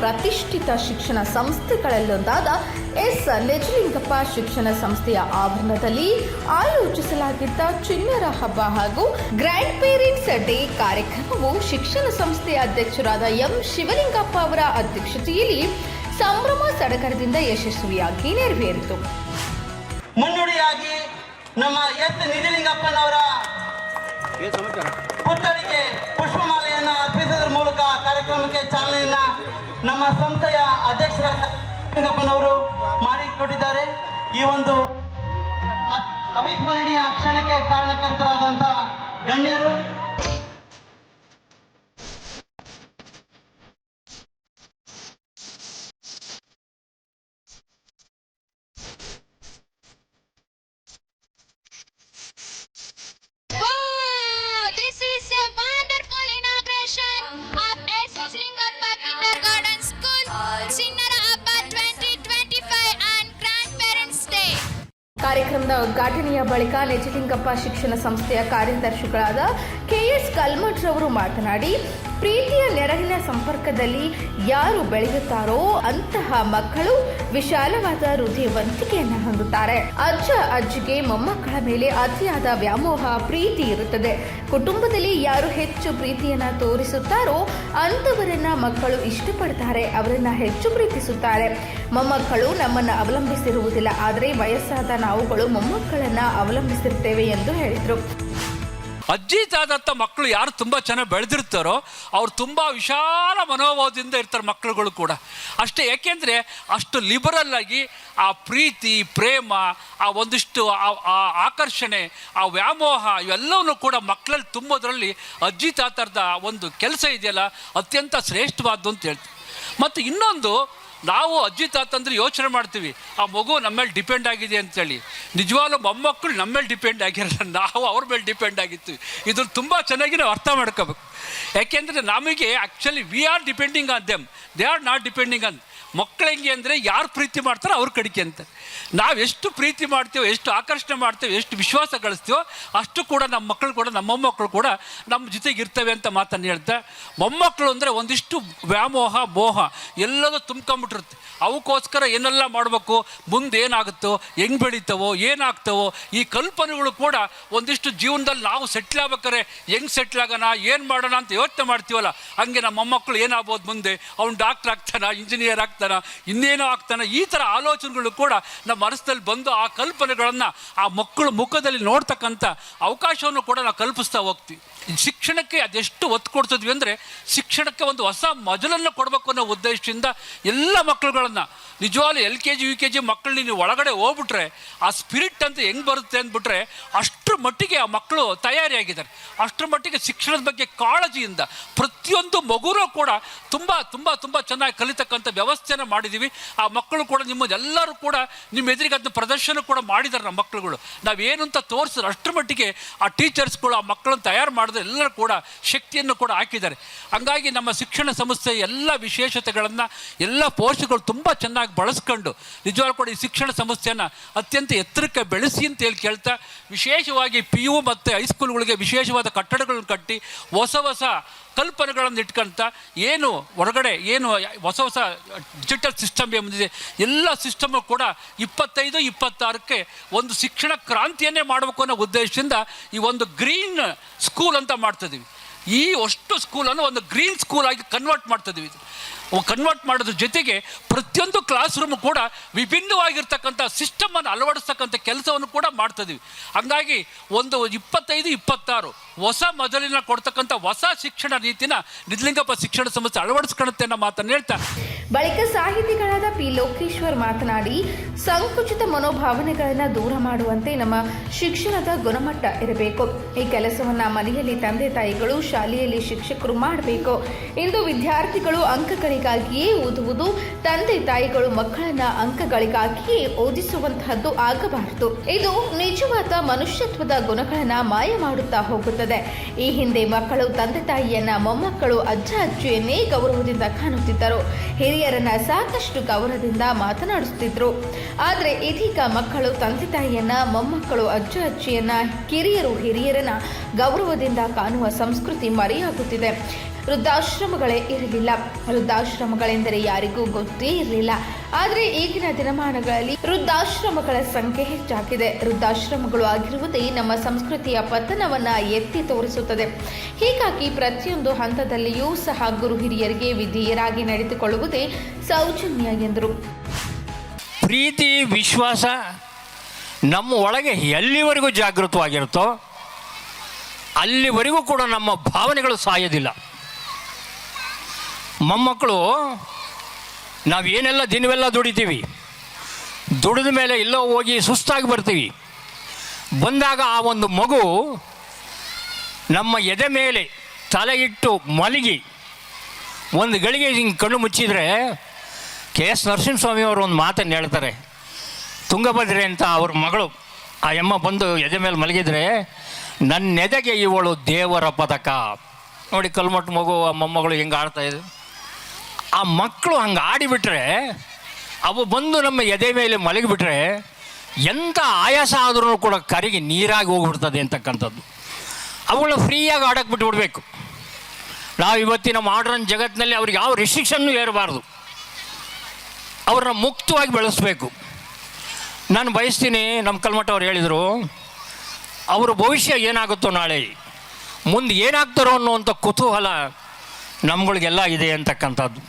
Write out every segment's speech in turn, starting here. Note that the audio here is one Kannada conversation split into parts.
ಪ್ರತಿಷ್ಠಿತ ಶಿಕ್ಷಣ ಸಂಸ್ಥೆಗಳಲ್ಲೊಂದಾದ ಎಸ್. ನಿಜಲಿಂಗಪ್ಪ ಶಿಕ್ಷಣ ಸಂಸ್ಥೆಯ ಆವರಣದಲ್ಲಿ ಆಯೋಜಿಸಲಾಗಿದ್ದ ಚಿಣ್ಣರ ಹಬ್ಬ ಹಾಗೂ ಗ್ರ್ಯಾಂಡ್ ಪೇರೆಂಟ್ಸ್ ಡೇ ಕಾರ್ಯಕ್ರಮವು ಶಿಕ್ಷಣ ಸಂಸ್ಥೆಯ ಅಧ್ಯಕ್ಷರಾದ ಎಂ. ಶಿವಲಿಂಗಪ್ಪ ಅವರ ಅಧ್ಯಕ್ಷತೆಯಲ್ಲಿ ಸಂಭ್ರಮ ಸಡಗರದಿಂದ ಯಶಸ್ವಿಯಾಗಿ ನೆರವೇರಿತು. ಮುನ್ನುಡಿಯಾಗಿ ನಮ್ಮ ಎಸ್. ನಿಜಲಿಂಗಪ್ಪನವರ ಪುಷ್ಪಮಾಲೆಯನ್ನು ಅರ್ಪಿಸಿದ ಕಾರ್ಯಕ್ರಮಕ್ಕೆ ಚಾಲನೆಯನ್ನ ನಮ್ಮ ಸಂಸ್ಥೆಯ ಮಾಡಿ ಮಾಡಿಕೊಟ್ಟಿದ್ದಾರೆ. ಈ ಒಂದು ಅವಿಸ್ಮರಣೀಯ ಕ್ಷಣಕ್ಕೆ ಕಾರಣಕರ್ತರಾದಂತಹ ಗಣ್ಯರು ಕಾರ್ಯಕ್ರಮದ ಉದ್ಘಾಟನೆಯ ಬಳಿಕ ನಿಜಲಿಂಗಪ್ಪ ಶಿಕ್ಷಣ ಸಂಸ್ಥೆಯ ಕಾರ್ಯದರ್ಶಿಗಳಾದ ಕೆಎಸ್ ಕಲ್ಮಠ್ ರವರು ಮಾತನಾಡಿ ಪ್ರೀತಿಯ ನೆರಳಿನ ಸಂಪರ್ಕದಲ್ಲಿ ಯಾರು ಬೆಳೆಯುತ್ತಾರೋ ಅಂತಹ ಮಕ್ಕಳು ವಿಶಾಲವಾದ ಹೃದಯವಂತಿಕೆಯನ್ನು ಹೊಂದುತ್ತಾರೆ. ಅಜ್ಜ ಅಜ್ಜಿಗೆ ಮೊಮ್ಮಕ್ಕಳ ಮೇಲೆ ಅತಿಯಾದ ವ್ಯಾಮೋಹ, ಪ್ರೀತಿ ಇರುತ್ತದೆ. ಕುಟುಂಬದಲ್ಲಿ ಯಾರು ಹೆಚ್ಚು ಪ್ರೀತಿಯನ್ನ ತೋರಿಸುತ್ತಾರೋ ಅಂತವರನ್ನ ಮಕ್ಕಳು ಇಷ್ಟಪಡ್ತಾರೆ, ಅವರನ್ನ ಹೆಚ್ಚು ಪ್ರೀತಿಸುತ್ತಾರೆ. ಮೊಮ್ಮಕ್ಕಳು ನಮ್ಮನ್ನ ಅವಲಂಬಿಸಿರುವುದಿಲ್ಲ, ಆದರೆ ವಯಸ್ಸಾದ ನಾವುಗಳು ಮೊಮ್ಮಕ್ಕಳನ್ನ ಅವಲಂಬಿಸಿರ್ತೇವೆ ಎಂದು ಹೇಳಿದರು. ಅಜ್ಜಿ ತಾತ ಮಕ್ಕಳು ಯಾರು ತುಂಬ ಚೆನ್ನಾಗಿ ಬೆಳೆದಿರ್ತಾರೋ ಅವ್ರು ತುಂಬ ವಿಶಾಲ ಮನೋಭಾವದಿಂದ ಇರ್ತಾರೆ ಮಕ್ಕಳುಗಳು ಕೂಡ. ಅಷ್ಟೇ ಏಕೆಂದರೆ ಅಷ್ಟು ಲಿಬರಲ್ ಆಗಿ ಆ ಪ್ರೀತಿ, ಪ್ರೇಮ, ಆ ಒಂದಿಷ್ಟು ಆ- ಆಕರ್ಷಣೆ, ಆ ವ್ಯಾಮೋಹ ಇವೆಲ್ಲವನ್ನು ಕೂಡ ಮಕ್ಕಳಲ್ಲಿ ತುಂಬೋದ್ರಲ್ಲಿ ಅಜ್ಜಿ ತಾತರದ ಒಂದು ಕೆಲಸ ಇದೆಯಲ್ಲ, ಅತ್ಯಂತ ಶ್ರೇಷ್ಠವಾದ್ದು ಅಂತ ಹೇಳ್ತೀವಿ. ಮತ್ತು ಇನ್ನೊಂದು ನಾವು ಅಜ್ಜಿ ತಾತಂದ್ರೆ ಯೋಚನೆ ಮಾಡ್ತೀವಿ, ಆ ಮಗು ನಮ್ಮ ಮೇಲೆ ಡಿಪೆಂಡ್ ಆಗಿದೆ ಅಂತೇಳಿ. ನಿಜವಾಗ್ಲೂ ಮೊಮ್ಮಕ್ಕಳು ನಮ್ಮ ಮೇಲೆ ಡಿಪೆಂಡ್ ಆಗಿರಲ್ಲ, ನಾವು ಅವ್ರ ಮೇಲೆ ಡಿಪೆಂಡ್ ಆಗಿರ್ತೀವಿ ಇದನ್ನು ತುಂಬ ಚೆನ್ನಾಗಿ ನಾವು ಅರ್ಥ ಮಾಡ್ಕೋಬೇಕು. ಯಾಕೆಂದರೆ ನಮಗೆ actually we are depending on them they are not depending on ಮಕ್ಕಳು ಹೆಂಗೆ ಅಂದರೆ ಯಾರು ಪ್ರೀತಿ ಮಾಡ್ತಾರೋ ಅವ್ರ ಕಡಿಕೆ ಅಂತ. ನಾವು ಎಷ್ಟು ಪ್ರೀತಿ ಮಾಡ್ತೀವೋ, ಎಷ್ಟು ಆಕರ್ಷಣೆ ಮಾಡ್ತೀವೋ, ಎಷ್ಟು ವಿಶ್ವಾಸ ಗಳಿಸ್ತೀವೋ, ಅಷ್ಟು ಕೂಡ ನಮ್ಮ ಮಕ್ಕಳು ಕೂಡ, ನಮ್ಮ ಮೊಮ್ಮಕ್ಕಳು ಕೂಡ ನಮ್ಮ ಜೊತೆಗೆ ಇರ್ತವೆ ಅಂತ ಮಾತನ್ನು ಹೇಳ್ತಾ, ಮೊಮ್ಮಕ್ಕಳು ಅಂದರೆ ಒಂದಿಷ್ಟು ವ್ಯಾಮೋಹ, ಮೋಹ ಎಲ್ಲದೂ ತುಂಬ್ಕೊಂಬಿಟ್ಟಿರುತ್ತೆ ಅವಕ್ಕೋಸ್ಕರ ಏನೆಲ್ಲ ಮಾಡಬೇಕು, ಮುಂದೆ ಏನಾಗುತ್ತೋ, ಹೆಂಗೆ ಬೆಳೀತವೋ, ಏನಾಗ್ತವೋ, ಈ ಕಲ್ಪನೆಗಳು ಕೂಡ ಒಂದಿಷ್ಟು ಜೀವನದಲ್ಲಿ ನಾವು ಸೆಟ್ಲ್ ಆಗ್ಬೇಕಾರೆ ಹೆಂಗೆ ಸೆಟ್ಲ್ ಆಗೋಣ, ಏನು ಮಾಡೋಣ ಅಂತ ಯೋಚನೆ ಮಾಡ್ತೀವಲ್ಲ, ಹಂಗೆ ನಮ್ಮ ಮೊಮ್ಮಕ್ಕಳು ಏನಾಗ್ಬೋದು ಮುಂದೆ, ಅವ್ನು ಡಾಕ್ಟ್ರ್ ಆಗ್ತಾನ ಇಂಜಿನಿಯರ್ ಆಗ್ತಾನ ಇನ್ನೇನೋ ಆಗ್ತಾನ, ಈ ಥರ ಆಲೋಚನೆಗಳು ಕೂಡ ನಮ್ಮ ಮನಸ್ಸಲ್ಲಿ ಬಂದು ಆ ಕಲ್ಪನೆಗಳನ್ನು ಆ ಮಕ್ಕಳ ಮುಖದಲ್ಲಿ ನೋಡ್ತಕ್ಕಂಥ ಅವಕಾಶವನ್ನು ಕೂಡ ನಾವು ಕಲ್ಪಿಸ್ತಾ ಹೋಗ್ತೀವಿ. ಶಿಕ್ಷಣಕ್ಕೆ ಅದೆಷ್ಟು ಒತ್ತು ಕೊಡ್ತಿದ್ವಿ ಅಂದರೆ ಶಿಕ್ಷಣಕ್ಕೆ ಒಂದು ಹೊಸ ಮಜಲನ್ನು ಕೊಡಬೇಕು ಅನ್ನೋ ಉದ್ದೇಶದಿಂದ ಎಲ್ಲ ಮಕ್ಕಳುಗಳನ್ನು, ನಿಜವಾಗ್ಲೂ L K G, U K G ಮಕ್ಕಳನ್ನ ನೀವು ಒಳಗಡೆ ಹೋಗ್ಬಿಟ್ರೆ, ಆ ಸ್ಪಿರಿಟ್ ಅಂತ ಹೆಂಗೆ ಬರುತ್ತೆ ಅಂದ್ಬಿಟ್ರೆ, ಅಷ್ಟರ ಮಟ್ಟಿಗೆ ಆ ಮಕ್ಕಳು ತಯಾರಿಯಾಗಿದ್ದಾರೆ. ಅಷ್ಟರ ಮಟ್ಟಿಗೆ ಶಿಕ್ಷಣದ ಬಗ್ಗೆ ಕಾಳಜಿಯಿಂದ ಪ್ರತಿಯೊಂದು ಮಗುರೂ ಕೂಡ ತುಂಬ ತುಂಬ ತುಂಬ ಚೆನ್ನಾಗಿ ಕಲಿತಕ್ಕಂಥ ವ್ಯವಸ್ಥೆನ ಮಾಡಿದ್ದೀವಿ. ಆ ಮಕ್ಕಳು ಕೂಡ ನಿಮ್ಮದೆಲ್ಲರೂ ಕೂಡ ನಿಮ್ಮ ಎದುರಿಗೆ ಅದನ್ನ ಪ್ರದರ್ಶನ ಕೂಡ ಮಾಡಿದ್ದಾರೆ ನಮ್ಮ ಮಕ್ಕಳುಗಳು. ನಾವೇನು ಅಂತ ತೋರಿಸಿದ್ರೆ ಅಷ್ಟರ ಮಟ್ಟಿಗೆ ಆ ಟೀಚರ್ಸ್ಗಳು ಆ ಮಕ್ಕಳನ್ನು ತಯಾರು ಮಾಡಿದ್ರೆ ಎಲ್ಲರೂ ಕೂಡ ಶಕ್ತಿಯನ್ನು ಕೂಡ ಹಾಕಿದ್ದಾರೆ. ಹಂಗಾಗಿ ನಮ್ಮ ಶಿಕ್ಷಣ ಸಂಸ್ಥೆಯ ಎಲ್ಲ ವಿಶೇಷತೆಗಳನ್ನು, ಎಲ್ಲ ಪೋಷಕರು ತುಂಬ ಚೆನ್ನಾಗಿ ಬಳಸ್ಕೊಂಡು ನಿಜವಾಗ್ಲೂ ಕೂಡ ಈ ಶಿಕ್ಷಣ ಸಂಸ್ಥೆಯನ್ನು ಅತ್ಯಂತ ಎತ್ತರಕ್ಕೆ ಬೆಳೆಸಿ ಅಂತ ಹೇಳಿ ಕೇಳ್ತಾ, ವಿಶೇಷವಾಗಿ ಪಿ ಯು ಮತ್ತು ಹೈಸ್ಕೂಲ್ಗಳಿಗೆ ವಿಶೇಷವಾದ ಕಟ್ಟಡಗಳನ್ನು ಕಟ್ಟಿ ಹೊಸ ಹೊಸ ಕಲ್ಪನೆಗಳನ್ನು ಇಟ್ಕೊಂತ ಏನು ಹೊರಗಡೆ ಏನು ಹೊಸ ಹೊಸ ಡಿಜಿಟಲ್ ಸಿಸ್ಟಮ್ ಬಂದಿದೆ, ಎಲ್ಲ ಸಿಸ್ಟಮು ಕೂಡ ಇಪ್ಪತ್ತೈದು, ಇಪ್ಪತ್ತಾರಕ್ಕೆ ಒಂದು ಶಿಕ್ಷಣ ಕ್ರಾಂತಿಯನ್ನೇ ಮಾಡಬೇಕು ಅನ್ನೋ ಉದ್ದೇಶದಿಂದ ಈ ಒಂದು ಗ್ರೀನ್ ಸ್ಕೂಲ್ ಅಂತ ಮಾಡ್ತಿದ್ದೀವಿ ಈ ಅಷ್ಟು ಸ್ಕೂಲನ್ನು ಒಂದು ಗ್ರೀನ್ ಸ್ಕೂಲಾಗಿ ಕನ್ವರ್ಟ್ ಮಾಡ್ತಿದ್ದೀವಿ ಕನ್ವರ್ಟ್ ಮಾಡೋದ್ರ ಜೊತೆಗೆ ಪ್ರತಿಯೊಂದು ಕ್ಲಾಸ್ ರೂಮ್ ಕೂಡ ವಿಭಿನ್ನವಾಗಿರ್ತಕ್ಕಂಥ ಸಿಸ್ಟಮನ್ನು ಅಳವಡಿಸ್ತಕ್ಕಂಥ ಕೆಲಸವನ್ನು ಕೂಡ ಮಾಡ್ತಿದ್ವಿ. ಹಂಗಾಗಿ ಒಂದು ಇಪ್ಪತ್ತೈದು, ಇಪ್ಪತ್ತಾರು ಹೊಸ ಮೊದಲಿನ ಕೊಡ್ತಕ್ಕಂಥ ಹೊಸ ಶಿಕ್ಷಣ ರೀತಿನ ನಿಜಲಿಂಗಪ್ಪ ಶಿಕ್ಷಣ ಸಂಸ್ಥೆ ಅಳವಡಿಸ್ಕೊಳ್ಳುತ್ತೆ ಅನ್ನೋ ಮಾತನ್ನು ಹೇಳ್ತಾ ಬಳಿಕ ಸಾಹಿತಿಗಳಾದ ಪಿ ಲೋಕೇಶ್ವರ್ ಮಾತನಾಡಿ, ಸಂಕುಚಿತ ಮನೋಭಾವನೆಗಳನ್ನು ದೂರ ಮಾಡುವಂತೆ ನಮ್ಮ ಶಿಕ್ಷಣದ ಗುಣಮಟ್ಟ ಇರಬೇಕು. ಈ ಕೆಲಸವನ್ನ ಮನೆಯಲ್ಲಿ ತಂದೆ ತಾಯಿಗಳು, ಶಾಲೆಯಲ್ಲಿ ಶಿಕ್ಷಕರು ಮಾಡಬೇಕು. ಇಂದು ವಿದ್ಯಾರ್ಥಿಗಳು ಅಂಕಗಳಿಗಾಗಿಯೇ ಓದುವುದು ತಂದೆ ತಾಯಿಗಳು ಮಕ್ಕಳನ್ನ ಅಂಕಗಳಿಗಾಗಿಯೇ ಓದಿಸುವಂತಹದ್ದು ಆಗಬಾರದು. ಇದು ನಿಜವಾದ ಮನುಷ್ಯತ್ವದ ಗುಣಗಳನ್ನ ಮಾಯ ಮಾಡುತ್ತಾ ಹೋಗುತ್ತದೆ. ಈ ಹಿಂದೆ ಮಕ್ಕಳು ತಂದೆ ತಾಯಿಯನ್ನ, ಮೊಮ್ಮಕ್ಕಳು, ಅಜ್ಜ, ಅಜ್ಜಿಯನ್ನೇ ಗೌರವದಿಂದ ಕಾಣುತ್ತಿದ್ದರು. ಹಿರಿಯರನ್ನ ಸಾಕಷ್ಟು ಗೌರವದಿಂದ ಮಾತನಾಡುತ್ತಿದ್ರು. ಆದರೆ ಇದೀಗ ಮಕ್ಕಳು ತಂದೆ ತಾಯಿಯನ್ನ, ಮೊಮ್ಮಕ್ಕಳು, ಅಜ್ಜ, ಅಜ್ಜಿಯನ್ನ, ಕಿರಿಯರು ಹಿರಿಯರನ್ನ ಗೌರವದಿಂದ ಕಾಣುವ ಸಂಸ್ಕೃತಿ ಮರೆಯಾಗುತ್ತಿದೆ. ವೃದ್ಧಾಶ್ರಮಗಳೇ ಇರಲಿಲ್ಲ. ವೃದ್ಧಾಶ್ರಮಗಳೆಂದರೆ ಯಾರಿಗೂ ಗೊತ್ತೇ ಇರಲಿಲ್ಲ. ಆದರೆ ಈಗಿನ ದಿನಮಾನಗಳಲ್ಲಿ ವೃದ್ಧಾಶ್ರಮಗಳ ಸಂಖ್ಯೆ ಹೆಚ್ಚಾಗಿದೆ. ವೃದ್ಧಾಶ್ರಮಗಳು ಆಗಿರುವುದೇ ನಮ್ಮ ಸಂಸ್ಕೃತಿಯ ಪತನವನ್ನು ಎತ್ತಿ ತೋರಿಸುತ್ತದೆ. ಹೀಗಾಗಿ ಪ್ರತಿಯೊಂದು ಹಂತದಲ್ಲಿಯೂ ಸಹ ಗುರು ಹಿರಿಯರಿಗೆ ವಿಧೇಯರಾಗಿ ನಡೆದುಕೊಳ್ಳುವುದೇ ಸೌಜನ್ಯ ಎಂದರು. ಪ್ರೀತಿ, ವಿಶ್ವಾಸ ನಮ್ಮ ಒಳಗೆ ಎಲ್ಲಿವರೆಗೂ ಜಾಗೃತವಾಗಿರುತ್ತೋ ಅಲ್ಲಿವರೆಗೂ ಕೂಡ ನಮ್ಮ ಭಾವನೆಗಳು ಸಾಯೋದಿಲ್ಲ. ಮೊಮ್ಮಕ್ಕಳು, ನಾವೇನೆಲ್ಲ ದಿನವೆಲ್ಲ ದುಡಿತೀವಿ? ದುಡಿದ ಮೇಲೆ ಎಲ್ಲೋ ಹೋಗಿ ಸುಸ್ತಾಗಿ ಬರ್ತೀವಿ. ಬಂದಾಗ ಆ ಒಂದು ಮಗು ನಮ್ಮ ಎದೆ ಮೇಲೆ ತಲೆ ಇಟ್ಟು ಮಲಗಿ, ಒಂದು ಗಳಿಗೆ ಹಿಂಗೆ ಕಣ್ಣು ಮುಚ್ಚಿದರೆ ಕೆ ಎಸ್ ನರಸಿಂಹಸ್ವಾಮಿ ಅವರು ಒಂದು ಮಾತನ್ನು ಹೇಳ್ತಾರೆ. ತುಂಗಭದ್ರೆ ಅಂತ ಅವ್ರ ಮಗಳು, ಆ ಎಮ್ಮ ಬಂದು ಎದೆ ಮೇಲೆ ಮಲಗಿದ್ರೆ ನನ್ನ ಎದೆಗೆ ಇವಳು ದೇವರ ಪದಕ. ನೋಡಿ ಕಲ್ಮಟ್ಟು ಮಗು, ಆ ಮೊಮ್ಮಗಳು ಹಿಂಗೆ ಆಡ್ತಾ ಇದ್ರು ಆ ಮಕ್ಕಳು ಹಂಗೆ ಆಡಿಬಿಟ್ರೆ, ಅವು ಬಂದು ನಮ್ಮ ಎದೆ ಮೇಲೆ ಮಲಗಿಬಿಟ್ರೆ ಎಂಥ ಆಯಾಸ ಆದ್ರೂ ಕೂಡ ಕರಿಗೆ ನೀರಾಗಿ ಹೋಗ್ಬಿಡ್ತದೆ ಅಂತಕ್ಕಂಥದ್ದು. ಅವುಗಳನ್ನ ಫ್ರೀಯಾಗಿ ಆಡಕ್ಕೆ ಬಿಟ್ಬಿಡ್ಬೇಕು. ನಾವು ಇವತ್ತಿನ ಮಾಡ್ರನ್ ಜಗತ್ತಿನಲ್ಲಿ ಅವ್ರಿಗೆ ಯಾವ ರಿಸ್ಟ್ರಿಕ್ಷನ್ನು ಏರಬಾರ್ದು ಅವ್ರನ್ನ ಮುಕ್ತವಾಗಿ ಬೆಳೆಸ್ಬೇಕು. ನಾನು ಬಯಸ್ತೀನಿ ನಮ್ಮ ಕಲ್ಮಠ ಅವ್ರು ಹೇಳಿದರು, ಅವರ ಭವಿಷ್ಯ ಏನಾಗುತ್ತೋ ನಾಳೆ, ಮುಂದೆ ಏನಾಗ್ತಾರೋ ಅನ್ನುವಂಥ ಕುತೂಹಲ ನಮ್ಗಳಿಗೆಲ್ಲ ಇದೆ ಅಂತಕ್ಕಂಥದ್ದು.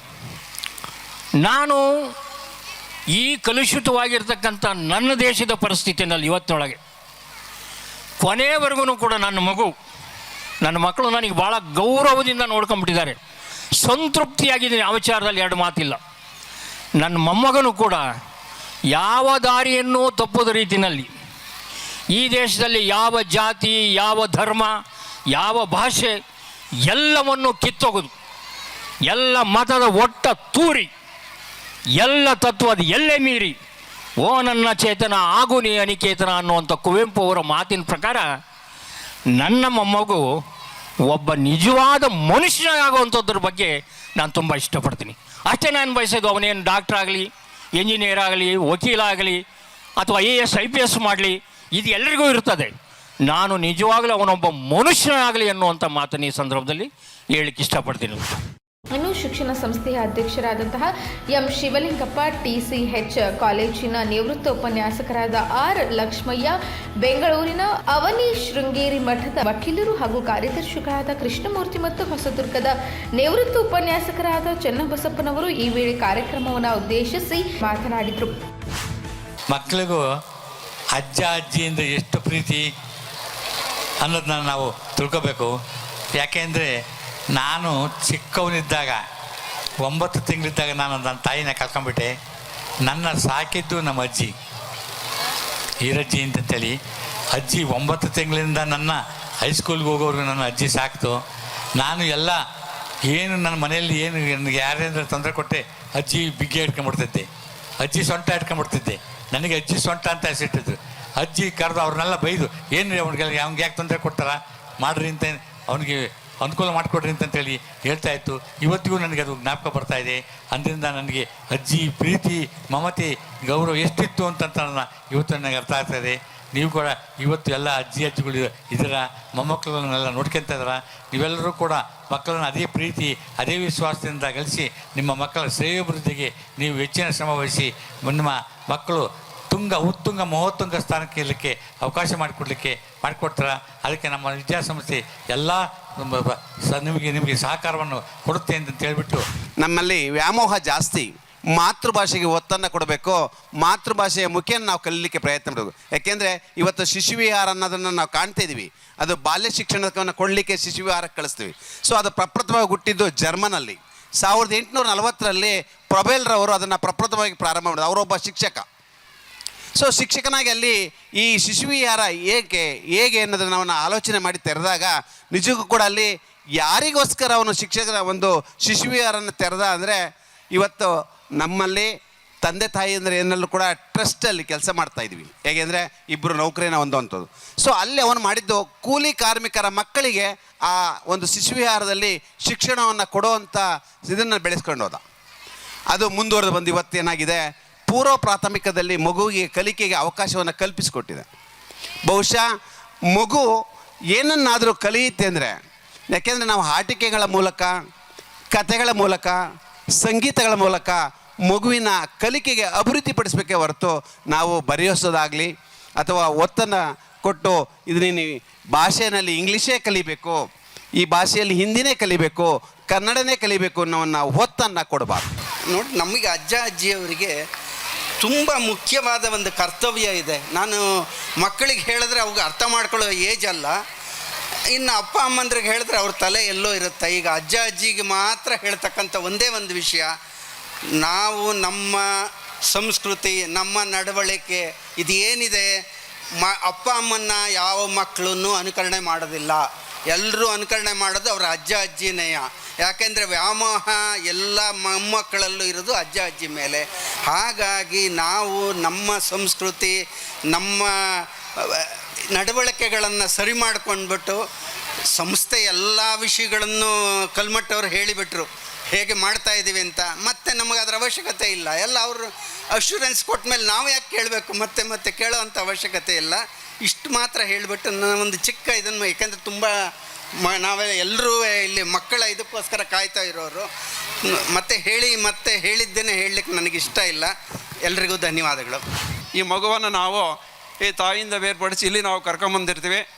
ನಾನು ಈ ಕಲುಷಿತವಾಗಿರ್ತಕ್ಕಂಥ ನನ್ನ ದೇಶದ ಪರಿಸ್ಥಿತಿನಲ್ಲಿ ಇವತ್ತಿನೊಳಗೆ ಕೊನೆಯವರೆಗೂ ಕೂಡ ನನ್ನ ಮಗು, ನನ್ನ ಮಕ್ಕಳು ನನಗೆ ಭಾಳ ಗೌರವದಿಂದ ನೋಡ್ಕೊಂಬಿಟ್ಟಿದ್ದಾರೆ ಸಂತೃಪ್ತಿಯಾಗಿದ್ದೀನಿ, ಆ ವಿಚಾರದಲ್ಲಿ ಎರಡು ಮಾತಿಲ್ಲ. ನನ್ನ ಮೊಮ್ಮಗನು ಕೂಡ ಯಾವ ದಾರಿಯನ್ನು ತಪ್ಪದ ರೀತಿಯಲ್ಲಿ ಈ ದೇಶದಲ್ಲಿ ಯಾವ ಜಾತಿ, ಯಾವ ಧರ್ಮ, ಯಾವ ಭಾಷೆ ಎಲ್ಲವನ್ನು ಕಿತ್ತೋಗೋದು, ಎಲ್ಲ ಮತದ ಒಟ್ಟ ತೂರಿ ಎಲ್ಲ ತತ್ವದ ಎಲ್ಲೇ ಮೀರಿ, ಓ ನನ್ನ ಚೇತನ, ಆಗು ನೀ ಅನಿಕೇತನ ಅನ್ನುವಂಥ ಕುವೆಂಪು ಅವರ ಮಾತಿನ ಪ್ರಕಾರ ನನ್ನ ಮೊಮ್ಮಗು ಒಬ್ಬ ನಿಜವಾದ ಮನುಷ್ಯನಾಗುವಂಥದ್ರ ಬಗ್ಗೆ ನಾನು ತುಂಬ ಇಷ್ಟಪಡ್ತೀನಿ. ಅಷ್ಟೇ ನಾನು ಬಯಸೋದು ಅವನೇನು ಡಾಕ್ಟ್ರ್ ಆಗಲಿ ಇಂಜಿನಿಯರ್ ಆಗಲಿ, ವಕೀಲ ಆಗಲಿ, ಅಥವಾ I A S, I P S ಮಾಡಲಿ, ಇದು ಎಲ್ಲರಿಗೂ ಇರ್ತದೆ. ನಾನು ನಿಜವಾಗಲೂ ಅವನೊಬ್ಬ ಮನುಷ್ಯನಾಗಲಿ ಅನ್ನುವಂಥ ಮಾತನ್ನು ಈ ಸಂದರ್ಭದಲ್ಲಿ ಹೇಳಲಿಕ್ಕೆ ಇಷ್ಟಪಡ್ತೀನಿ. ಇನ್ನು ಶಿಕ್ಷಣ ಸಂಸ್ಥೆಯ ಅಧ್ಯಕ್ಷರಾದಂತಹ ಎಂ ಶಿವಲಿಂಗಪ್ಪ ಟಿಸಿಎಚ್ ಕಾಲೇಜಿನ ನಿವೃತ್ತ ಉಪನ್ಯಾಸಕರಾದ ಆರ್ ಲಕ್ಷ್ಮಯ್ಯ, ಬೆಂಗಳೂರಿನ ಅವನಿ ಶೃಂಗೇರಿ ಮಠದ ವಕೀಲರು ಹಾಗೂ ಕಾರ್ಯದರ್ಶಿಗಳಾದ ಕೃಷ್ಣಮೂರ್ತಿ ಮತ್ತು ಹೊಸದುರ್ಗದ ನಿವೃತ್ತ ಉಪನ್ಯಾಸಕರಾದ ಚನ್ನಬಸಪ್ಪನವರು ಈ ವೇಳೆ ಕಾರ್ಯಕ್ರಮವನ್ನು ಉದ್ದೇಶಿಸಿ ಮಾತನಾಡಿದರು. ಮಕ್ಕಳಿಗೂ ಅಜ್ಜ, ಅಜ್ಜಿಯಿಂದ ಎಷ್ಟು ಪ್ರೀತಿ ಅನ್ನೋದನ್ನ ನಾವು ತಿಳ್ಕೋಬೇಕು. ಯಾಕೆಂದರೆ ನಾನು ಚಿಕ್ಕವನಿದ್ದಾಗ, ಒಂಬತ್ತು ತಿಂಗಳಿದ್ದಾಗ ನಾನು ನನ್ನ ತಾಯಿನ ಕಳ್ಕೊಂಬಿಟ್ಟೆ ನನ್ನ ಸಾಕಿದ್ದು ನಮ್ಮ ಅಜ್ಜಿ. ಈರಜ್ಜಿ ಅಂತೇಳಿ ಅಜ್ಜಿ ಒಂಬತ್ತು ತಿಂಗಳಿಂದ ನನ್ನ ಹೈಸ್ಕೂಲ್ಗೆ ಹೋಗೋರು ನನ್ನ ಅಜ್ಜಿ ಸಾಕ್ತು. ನಾನು ಎಲ್ಲ ಏನು ನನ್ನ ಮನೆಯಲ್ಲಿ ಏನು ನನಗೆ ಯಾರೇಂದ್ರೆ ತೊಂದರೆ ಕೊಟ್ಟೆ, ಅಜ್ಜಿ ಬಿಗ್ಗೆ ಇಟ್ಕೊಂಡ್ಬಿಡ್ತಿದ್ದೆ ಅಜ್ಜಿ ಸೊಂಟ ಇಟ್ಕೊಂಡ್ಬಿಡ್ತಿದ್ದೆ ನನಗೆ ಅಜ್ಜಿ ಸೊಂಟ ಅಂತ ಹೆಸರಿಟ್ಟಿದ್ರು. ಅಜ್ಜಿ ಕರೆದು ಅವ್ರನ್ನೆಲ್ಲ ಬೈದು ಏನು ಅವ್ನಿಗೆ ಅವ್ನಿಗೆ ಯಾಕೆ ತೊಂದರೆ ಕೊಡ್ತಾರ? ಮಾಡ್ರಿ ಅಂತ ಅವನಿಗೆ ಅನುಕೂಲ ಮಾಡಿಕೊಡ್ರಿ ಅಂತಂತೇಳಿ ಹೇಳ್ತಾ ಇತ್ತು. ಇವತ್ತಿಗೂ ನನಗೆ ಅದು ಜ್ಞಾಪಕ ಬರ್ತಾ ಇದೆ. ಅಂದ್ರಿಂದ ನನಗೆ ಅಜ್ಜಿ, ಪ್ರೀತಿ, ಮಮತೆ, ಗೌರವ ಎಷ್ಟಿತ್ತು ಅಂತ ನನ್ನ ಇವತ್ತು ನನಗೆ ಅರ್ಥ ಆಗ್ತಾ ಇದೆ. ನೀವು ಕೂಡ ಇವತ್ತು ಎಲ್ಲ ಅಜ್ಜಿ, ಅಜ್ಜಿಗಳು ಇದರ? ಮೊಮ್ಮಕ್ಕಳನ್ನೆಲ್ಲ ನೋಡ್ಕೊಂತ ಇದ್ದಾರ? ನೀವೆಲ್ಲರೂ ಕೂಡ ಮಕ್ಕಳನ್ನು ಅದೇ ಪ್ರೀತಿ, ಅದೇ ವಿಶ್ವಾಸದಿಂದ ಗಳಿಸಿ ನಿಮ್ಮ ಮಕ್ಕಳ ಶ್ರೇಯೋಭಿವೃದ್ಧಿಗೆ ನೀವು ಹೆಚ್ಚಿನ ಶ್ರಮ ವಹಿಸಿ ನಿಮ್ಮ ಮಕ್ಕಳು ತುಂಗ, ಉತ್ತುಂಗ, ಮಹೋತ್ತುಂಗ ಸ್ಥಾನಕ್ಕೆ ಇರಲಿಕ್ಕೆ ಅವಕಾಶ ಮಾಡಿಕೊಡ್ಲಿಕ್ಕೆ, ಮಾಡಿಕೊಡ್ತಾರೆ? ಅದಕ್ಕೆ ನಮ್ಮ ವಿದ್ಯಾಸಂಸ್ಥೆ ಎಲ್ಲ ನಿಮಗೆ ನಿಮಗೆ ಸಹಕಾರವನ್ನು ಕೊಡುತ್ತೆ ಅಂತ ಹೇಳ್ಬಿಟ್ಟು ನಮ್ಮಲ್ಲಿ ವ್ಯಾಮೋಹ ಜಾಸ್ತಿ, ಮಾತೃಭಾಷೆಗೆ ಒತ್ತನ್ನು ಕೊಡಬೇಕು, ಮಾತೃಭಾಷೆಯ ಮುಖ್ಯನ ನಾವು ಕಲೀಲಿಕ್ಕೆ ಪ್ರಯತ್ನ ಮಾಡಬೇಕು ಯಾಕೆಂದರೆ ಇವತ್ತು ಶಿಶುವಿಹಾರ ಅನ್ನೋದನ್ನು ನಾವು ಕಾಣ್ತಾ ಇದ್ದೀವಿ ಅದು ಬಾಲ್ಯ ಶಿಕ್ಷಣವನ್ನು ಕೊಡಲಿಕ್ಕೆ ಶಿಶುವಿಹಾರಕ್ಕೆ ಕಳಿಸ್ತೀವಿ. ಸೊ ಅದು ಪ್ರಪ್ರಥಮವಾಗಿ ಹುಟ್ಟಿದ್ದು ಜರ್ಮನಲ್ಲಿ. ಸಾವಿರದ ಎಂಟುನೂರ ನಲವತ್ತರಲ್ಲಿ ಪ್ರೊಬೆಲ್ರವರು ಅದನ್ನು ಪ್ರಪ್ರಥಮವಾಗಿ ಪ್ರಾರಂಭ ಮಾಡಿದ್ರು. ಅವರೊಬ್ಬ ಶಿಕ್ಷಕ. ಸೊ ಶಿಕ್ಷಕನಾಗಿ ಅಲ್ಲಿ ಈ ಶಿಶುವಿಹಾರ ಏಕೆ, ಹೇಗೆ ಅನ್ನೋದನ್ನು ಅವನ ಆಲೋಚನೆ ಮಾಡಿ ತೆರೆದಾಗ, ನಿಜಕ್ಕೂ ಕೂಡ ಅಲ್ಲಿ ಯಾರಿಗೋಸ್ಕರ ಅವನು ಶಿಕ್ಷಕರ ಒಂದು ಶಿಶುವಿಹಾರನ್ನು ತೆರೆದ ಅಂದರೆ, ಇವತ್ತು ನಮ್ಮಲ್ಲಿ ತಂದೆ ತಾಯಿ ಅಂದರೆ ಏನಲ್ಲೂ ಕೂಡ ಟ್ರಸ್ಟಲ್ಲಿ ಕೆಲಸ ಮಾಡ್ತಾ ಇದ್ವಿ. ಹೇಗೆಂದರೆ ಇಬ್ಬರು ನೌಕರಿನ ಹೊಂದುವಂಥದ್ದು. ಸೊ ಅಲ್ಲಿ ಅವನು ಮಾಡಿದ್ದು ಕೂಲಿ ಕಾರ್ಮಿಕರ ಮಕ್ಕಳಿಗೆ ಆ ಒಂದು ಶಿಶುವಿಹಾರದಲ್ಲಿ ಶಿಕ್ಷಣವನ್ನು ಕೊಡುವಂಥ ಇದನ್ನು ಬೆಳೆಸ್ಕೊಂಡು ಹೋದ. ಅದು ಮುಂದುವರೆದು ಬಂದು ಇವತ್ತೇನಾಗಿದೆ ಪೂರ್ವ ಪ್ರಾಥಮಿಕದಲ್ಲಿ ಮಗುವಿಗೆ ಕಲಿಕೆಗೆ ಅವಕಾಶವನ್ನು ಕಲ್ಪಿಸಿಕೊಟ್ಟಿದೆ. ಬಹುಶಃ ಮಗು ಏನನ್ನಾದರೂ ಕಲಿಯುತ್ತೆ ಅಂದರೆ, ಯಾಕೆಂದರೆ ನಾವು ಆಟಿಕೆಗಳ ಮೂಲಕ, ಕಥೆಗಳ ಮೂಲಕ, ಸಂಗೀತಗಳ ಮೂಲಕ ಮಗುವಿನ ಕಲಿಕೆಗೆ ಅಭಿವೃದ್ಧಿಪಡಿಸಬೇಕೇ ಹೊರತು ನಾವು ಬರೆಯೋಸೋದಾಗಲಿ ಅಥವಾ ಒತ್ತನ್ನು ಕೊಟ್ಟು ಇದು ನೀನು ಭಾಷೆಯಲ್ಲಿ ಇಂಗ್ಲೀಷೇ ಕಲಿಬೇಕು, ಈ ಭಾಷೆಯಲ್ಲಿ ಹಿಂದಿನೇ ಕಲಿಬೇಕು, ಕನ್ನಡನೇ ಕಲಿಬೇಕು ಅನ್ನೋವನ್ನು ಒತ್ತನ್ನು ಕೊಡಬಾರ್ದು. ನೋಡಿ, ನಮಗೆ ಅಜ್ಜ, ಅಜ್ಜಿಯವರಿಗೆ ತುಂಬ ಮುಖ್ಯವಾದ ಒಂದು ಕರ್ತವ್ಯ ಇದೆ. ನಾನು ಮಕ್ಕಳಿಗೆ ಹೇಳಿದ್ರೆ ಅವ್ಗೆ ಅರ್ಥ ಮಾಡ್ಕೊಳ್ಳೋ ಏಜ್ ಅಲ್ಲ. ಇನ್ನು ಅಪ್ಪ ಅಮ್ಮಂದ್ರಿಗೆ ಹೇಳಿದ್ರೆ ಅವ್ರ ತಲೆ ಎಲ್ಲೋ ಇರುತ್ತೆ. ಈಗ ಅಜ್ಜ ಅಜ್ಜಿಗೆ ಮಾತ್ರ ಹೇಳ್ತಕ್ಕಂಥ ಒಂದೇ ಒಂದು ವಿಷಯ. ನಾವು ನಮ್ಮ ಸಂಸ್ಕೃತಿ, ನಮ್ಮ ನಡವಳಿಕೆ ಇದೇನಿದೆ? ಮ, ಅಪ್ಪ ಅಮ್ಮನ್ನ ಯಾವ ಮಕ್ಕಳನ್ನು ಅನುಕರಣೆ ಮಾಡೋದಿಲ್ಲ. ಎಲ್ಲರೂ ಅನುಕರಣೆ ಮಾಡೋದು ಅವರ ಅಜ್ಜ ಅಜ್ಜಿನೇಯ ಯಾಕೆಂದರೆ ವ್ಯಾಮೋಹ ಎಲ್ಲ ಮೊಮ್ಮಕ್ಕಳಲ್ಲೂ ಇರೋದು ಅಜ್ಜ ಅಜ್ಜಿ ಮೇಲೆ. ಹಾಗಾಗಿ ನಾವು ನಮ್ಮ ಸಂಸ್ಕೃತಿ, ನಮ್ಮ ನಡವಳಿಕೆಗಳನ್ನು ಸರಿ ಮಾಡ್ಕೊಂಡ್ಬಿಟ್ಟು ಸಂಸ್ಥೆ ಎಲ್ಲ ವಿಷಯಗಳನ್ನು ಕಲ್ಮಟ್ಟವ್ರು ಹೇಳಿಬಿಟ್ರು. ಹೇಗೆ ಮಾಡ್ತಾ ಇದ್ದೀವಿ ಅಂತ. ಮತ್ತೆ ನಮಗೆ ಅದರ ಅವಶ್ಯಕತೆ ಇಲ್ಲ. ಎಲ್ಲ ಅವರು ಅಶ್ಯೂರೆನ್ಸ್ ಕೊಟ್ಟ ಮೇಲೆ ನಾವು ಯಾಕೆ ಕೇಳಬೇಕು? ಮತ್ತೆ ಮತ್ತೆ ಕೇಳೋವಂಥ ಅವಶ್ಯಕತೆ ಇಲ್ಲ. ಇಷ್ಟು ಮಾತ್ರ ಹೇಳಿಬಿಟ್ಟು ನಾನು ಒಂದು ಚಿಕ್ಕ ಇದನ್ನು ಯಾಕೆಂದರೆ ತುಂಬ ಮ ನಾವೇ ಎಲ್ಲರೂ ಇಲ್ಲಿ ಮಕ್ಕಳ ಇದಕ್ಕೋಸ್ಕರ ಕಾಯ್ತಾ ಇರೋರು. ಮತ್ತೆ ಹೇಳಿ, ಮತ್ತೆ ಹೇಳಿದ್ದೇನೆ ಹೇಳಲಿಕ್ಕೆ ನನಗೆ ಇಷ್ಟ ಇಲ್ಲ. ಎಲ್ರಿಗೂ ಧನ್ಯವಾದಗಳು. ಈ ಮಗುವನ್ನು ನಾವು ಈ ತಾಯಿಯಿಂದ ಬೇರ್ಪಡಿಸಿ ಇಲ್ಲಿ ನಾವು ಕರ್ಕೊಂಬಂದಿರ್ತೀವಿ.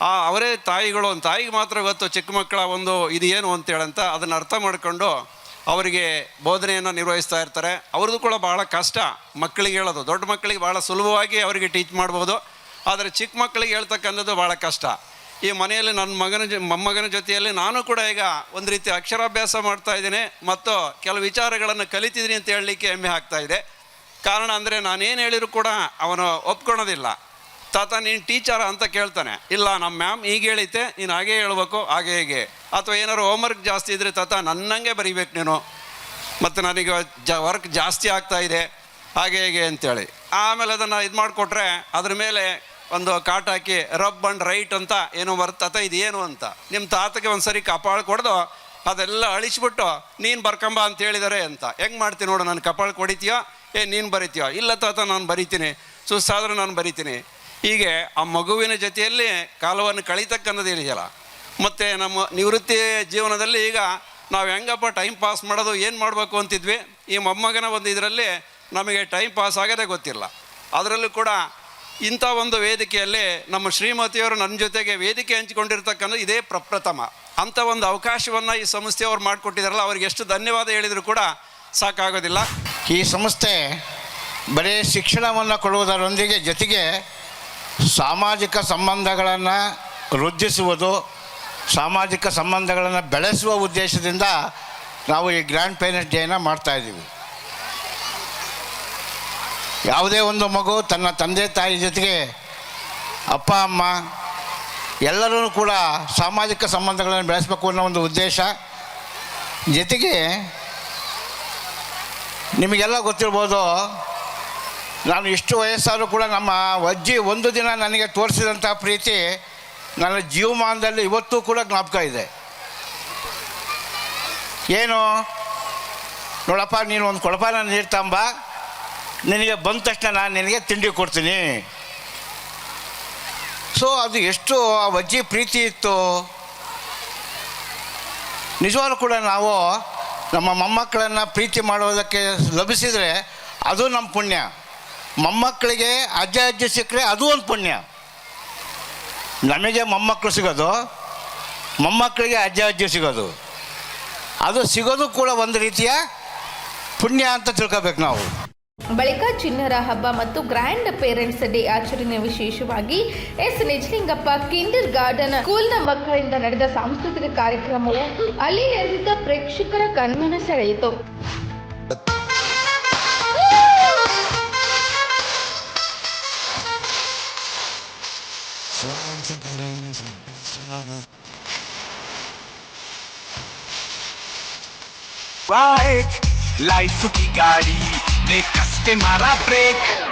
ಆ, ಅವರೇ ತಾಯಿಗಳು, ಒಂದು ತಾಯಿಗೆ ಮಾತ್ರ ಗೊತ್ತು ಚಿಕ್ಕ ಮಕ್ಕಳ ಒಂದು ಇದು ಏನು ಅಂತೇಳಂತ. ಅದನ್ನು ಅರ್ಥ ಮಾಡಿಕೊಂಡು ಅವರಿಗೆ ಬೋಧನೆಯನ್ನು ನಿರ್ವಹಿಸ್ತಾ ಇರ್ತಾರೆ. ಅವ್ರದ್ದು ಕೂಡ ಭಾಳ ಕಷ್ಟ. ಮಕ್ಕಳಿಗೆ ಹೇಳೋದು, ದೊಡ್ಡ ಮಕ್ಕಳಿಗೆ ಭಾಳ ಸುಲಭವಾಗಿ ಅವರಿಗೆ ಟೀಚ್ ಮಾಡ್ಬೋದು. ಆದರೆ ಚಿಕ್ಕ ಮಕ್ಕಳಿಗೆ ಹೇಳ್ತಕ್ಕಂಥದ್ದು ಭಾಳ ಕಷ್ಟ. ಈ ಮನೆಯಲ್ಲಿ ನನ್ನ ಮಗನ ಜೊ, ಮೊಮ್ಮಗನ ಜೊತೆಯಲ್ಲಿ ನಾನು ಕೂಡ ಈಗ ಒಂದು ರೀತಿ ಅಕ್ಷರಾಭ್ಯಾಸ ಮಾಡ್ತಾ ಇದ್ದೀನಿ ಮತ್ತು ಕೆಲವು ವಿಚಾರಗಳನ್ನು ಕಲಿತಿದ್ದೀನಿ ಅಂತ ಹೇಳಲಿಕ್ಕೆ ಹೆಮ್ಮೆ ಆಗ್ತಾ ಇದೆ. ಕಾರಣ ಅಂದರೆ ನಾನೇನು ಹೇಳಿದರೂ ಕೂಡ ಅವನು ಒಪ್ಕೊಳೋದಿಲ್ಲ ತಾತ, ನೀನು ಟೀಚರ ಅಂತ ಕೇಳ್ತಾನೆ. ಇಲ್ಲ ನಮ್ಮ ಮ್ಯಾಮ್ ಈಗ ಹೇಳಿತೆ ನೀನು ಹಾಗೆ ಹೇಳ್ಬೇಕು, ಹಾಗೆ ಹೇಗೆ. ಅಥವಾ ಏನಾದ್ರು ಹೋಮ್ವರ್ಕ್ ಜಾಸ್ತಿ ಇದ್ದರೆ ತಾತ ನನ್ನಂಗೆ ಬರಿಬೇಕು ನೀನು. ಮತ್ತು ನನಗೆ ಜ ವರ್ಕ್ ಜಾಸ್ತಿ ಆಗ್ತಾ ಇದೆ, ಹಾಗೆ ಹೇಗೆ ಅಂತೇಳಿ. ಆಮೇಲೆ ಅದನ್ನು ಇದು ಮಾಡಿಕೊಟ್ರೆ ಅದ್ರ ಮೇಲೆ ಒಂದು ಕಾಟ್ ಹಾಕಿ ರಬ್ ಅಂಡ್ ರೈಟ್ ಅಂತ ಏನೋ ಬರ್ತತ ಇದೇನು ಅಂತ. ನಿಮ್ಮ ತಾತಗೆ ಒಂದು ಸರಿ ಕಪಾಳು ಕೊಡ್ದು, ಅದೆಲ್ಲ ಅಳಿಸ್ಬಿಟ್ಟು ನೀನು ಬರ್ಕಂಬ ಅಂತ ಹೇಳಿದಾರೆ ಅಂತ. ಹೆಂಗೆ ಮಾಡ್ತೀನಿ ನೋಡು, ನಾನು ಕಪಾಳ ಕೊಡಿತೀಯೋ? ಏ, ನೀನು ಬರಿತೀಯೋ? ಇಲ್ಲ ತಾತ, ನಾನು ಬರಿತೀನಿ. ಸುಸ್ತಾದರೂ ನಾನು ಬರಿತೀನಿ. ಹೀಗೆ ಆ ಮಗುವಿನ ಜೊತೆಯಲ್ಲಿ ಕಾಲವನ್ನು ಕಳೀತಕ್ಕಂಥದ್ದು ಇದೆಯಲ್ಲ ಮತ್ತು ನಮ್ಮ ನಿವೃತ್ತಿ ಜೀವನದಲ್ಲಿ ಈಗ ನಾವು ಹೆಂಗಪ್ಪ ಟೈಮ್ ಪಾಸ್ ಮಾಡೋದು, ಏನು ಮಾಡಬೇಕು ಅಂತಿದ್ವಿ? ಈ ಮೊಮ್ಮಗನ ಒಂದು ಇದರಲ್ಲಿ ನಮಗೆ ಟೈಮ್ ಪಾಸ್ ಆಗೋದೇ ಗೊತ್ತಿಲ್ಲ. ಅದರಲ್ಲೂ ಕೂಡ ಇಂಥ ಒಂದು ವೇದಿಕೆಯಲ್ಲಿ ನಮ್ಮ ಶ್ರೀಮತಿಯವರು ನನ್ನ ಜೊತೆಗೆ ವೇದಿಕೆ ಹಂಚಿಕೊಂಡಿರ್ತಕ್ಕಂಥ ಇದೇ ಪ್ರಪ್ರಥಮ. ಅಂಥ ಒಂದು ಅವಕಾಶವನ್ನು ಈ ಸಂಸ್ಥೆಯವರು ಮಾಡಿಕೊಟ್ಟಿದ್ದಾರಲ್ಲ ಅವ್ರಿಗೆ ಎಷ್ಟು ಧನ್ಯವಾದ ಹೇಳಿದರೂ ಕೂಡ ಸಾಕಾಗೋದಿಲ್ಲ. ಈ ಸಂಸ್ಥೆ ಬರೀ ಶಿಕ್ಷಣವನ್ನು ಕೊಡುವುದರೊಂದಿಗೆ ಜೊತೆಗೆ ಸಾಮಾಜಿಕ ಸಂಬಂಧಗಳನ್ನು ವೃದ್ಧಿಸುವುದು, ಸಾಮಾಜಿಕ ಸಂಬಂಧಗಳನ್ನು ಬೆಳೆಸುವ ಉದ್ದೇಶದಿಂದ ನಾವು ಈ ಗ್ರ್ಯಾಂಡ್ ಪೇರೆಂಟ್ಸ್ ಡೇನ ಮಾಡ್ತಾಯಿದ್ದೀವಿ ಯಾವುದೇ ಒಂದು ಮಗು ತನ್ನ ತಂದೆ ತಾಯಿ ಜೊತೆಗೆ ಅಪ್ಪ, ಅಮ್ಮ, ಎಲ್ಲರೂ ಕೂಡ ಸಾಮಾಜಿಕ ಸಂಬಂಧಗಳನ್ನು ಬೆಳೆಸಬೇಕು ಅನ್ನೋ ಒಂದು ಉದ್ದೇಶ. ಜೊತೆಗೆ ನಿಮಗೆಲ್ಲ ಗೊತ್ತಿರ್ಬೋದು, ನಾನು ಇಷ್ಟು ವಯಸ್ಸಾದರೂ ಕೂಡ ನಮ್ಮ ಅಜ್ಜಿ ಒಂದು ದಿನ ನನಗೆ ತೋರಿಸಿದಂಥ ಪ್ರೀತಿ ನನ್ನ ಜೀವಮಾನದಲ್ಲಿ ಇವತ್ತೂ ಕೂಡ ಜ್ಞಾಪಕ ಇದೆ. ಏನು? ನೋಡಪ್ಪ, ನೀನು ಒಂದು ಕೊಳಪಾನ ನೀರು ತಂಬ. ನಿನಗೆ ಬಂದ ತಕ್ಷಣ ನಾನು ನಿನಗೆ ತಿಂಡಿ ಕೊಡ್ತೀನಿ. ಸೊ ಅದು ಎಷ್ಟು ಆ ಅಜ್ಜಿ ಪ್ರೀತಿ ಇತ್ತು. ನಿಜವಾಗ್ಲೂ ಕೂಡ ನಾವು ನಮ್ಮ ಮೊಮ್ಮಕ್ಕಳನ್ನು ಪ್ರೀತಿ ಮಾಡೋದಕ್ಕೆ ಲಭಿಸಿದರೆ ಅದು ನಮ್ಮ ಪುಣ್ಯ. ಮೊಮ್ಮಕ್ಕಳಿಗೆ ಅಜ್ಜ ಅಜ್ಜಿ ಸಿಕ್ಕರೆ ಅದು ಒಂದು ಪುಣ್ಯ. ನಮಗೆ ಮೊಮ್ಮಕ್ಕಳು ಸಿಗೋದು, ಮೊಮ್ಮಕ್ಕಳಿಗೆ ಅಜ್ಜ ಅಜ್ಜಿ ಸಿಗೋದು. ಅದು ಸಿಗೋದು ಕೂಡ ಒಂದು ರೀತಿಯ ಪುಣ್ಯ ಅಂತ ತಿಳ್ಕೊಬೇಕು ನಾವು. ಬಳಿಕ ಚಿಣ್ಣರ ಹಬ್ಬ ಮತ್ತು ಗ್ರ್ಯಾಂಡ್ ಪೇರೆಂಟ್ಸ್ ಡೇ ಆಚರಣೆ ವಿಶೇಷವಾಗಿ ಎಸ್ ನಿಜಲಿಂಗಪ್ಪ ಕಿಂಡರ್ ಗಾರ್ಡನ್ ಸ್ಕೂಲ್ನ ಮಕ್ಕಳಿಂದ ನಡೆದ ಸಾಂಸ್ಕೃತಿಕ ಕಾರ್ಯಕ್ರಮವು ಅಲ್ಲಿ ನೆರೆದಿದ್ದ ಪ್ರೇಕ್ಷಕರ ಕಣ್ಮನ ಸೆಳೆಯಿತು बाइक लाइफ की गाड़ी te marapre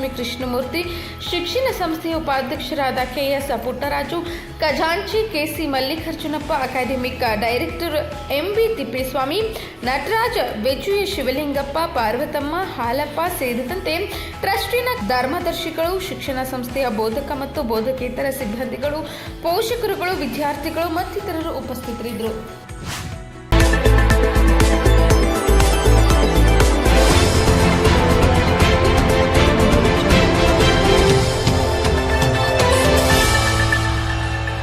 ವಿಜಯಲಕ್ಷ್ಮಿ ಕೃಷ್ಣಮೂರ್ತಿ, ಶಿಕ್ಷಣ ಸಂಸ್ಥೆಯ ಉಪಾಧ್ಯಕ್ಷರಾದ ಕೆಎಸ್ ಪುಟ್ಟರಾಜು, ಖಜಾಂಚಿ KC Mallikarjunappa, academic director MB Thippeswamy, Nataraj ವೆಜುಯ Shivalingappa, Parvathamma, Halappa ಸೇರಿದಂತೆ ಟ್ರಸ್ಟಿನ ಧರ್ಮದರ್ಶಿಗಳು, ಶಿಕ್ಷಣ ಸಂಸ್ಥೆಯ ಬೋಧಕ ಮತ್ತು ಬೋಧಕೇತರ ಸಿಬ್ಬಂದಿಗಳು, ಪೋಷಕರುಗಳು, ವಿದ್ಯಾರ್ಥಿಗಳು ಮತ್ತಿತರರು ಉಪಸ್ಥಿತರಿದ್ದರು.